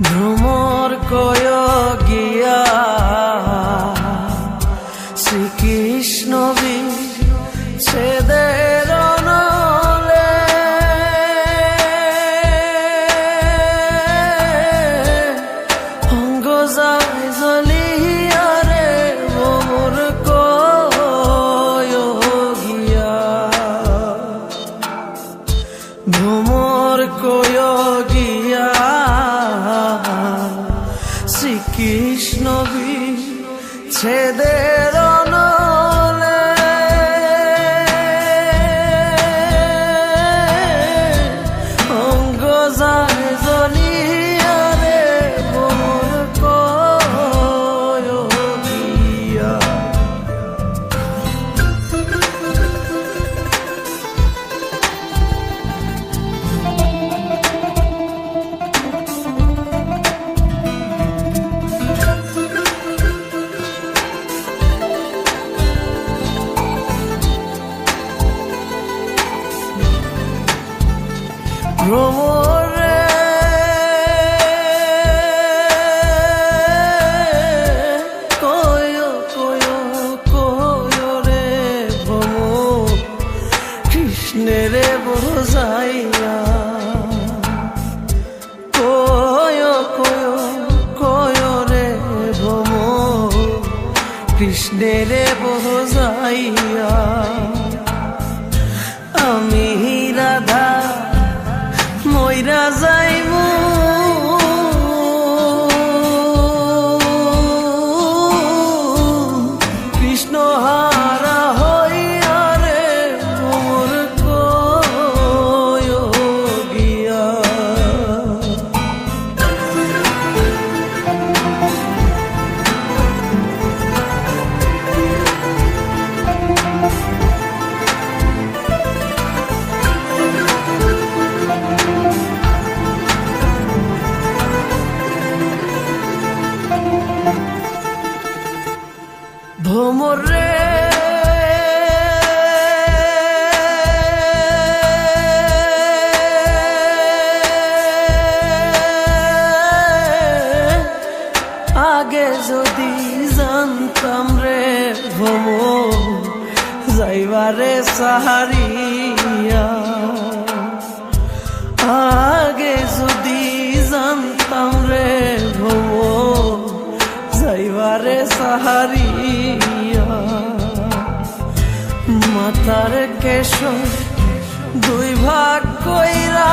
ভ্রমর কয় ছেদে ভ্রমরে। কয় কয় কয় রে ভ্রম কৃষ্ণেরে ভ্রম কৃষ্ণেরে বোঝাইয়া। আমি ভোমর রে আগে যদি জানতাম রে ভোমর যাইবারে সাহারিয়া। আগে যদি জানতাম রে ভোমর যাইবারে সাহারিয়া। মাতার কেশ দুই ভাগ কইরা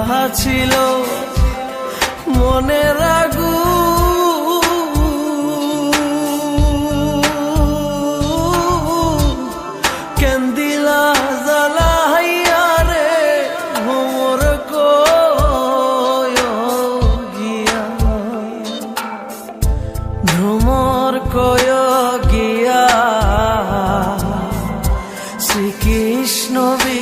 নিভা ছিল মনে রাগু কেন্দিলা জ্বালাইয়া রে মোর কয় গিয়া কয় গিয়া শ্রীকৃষ্ণ বি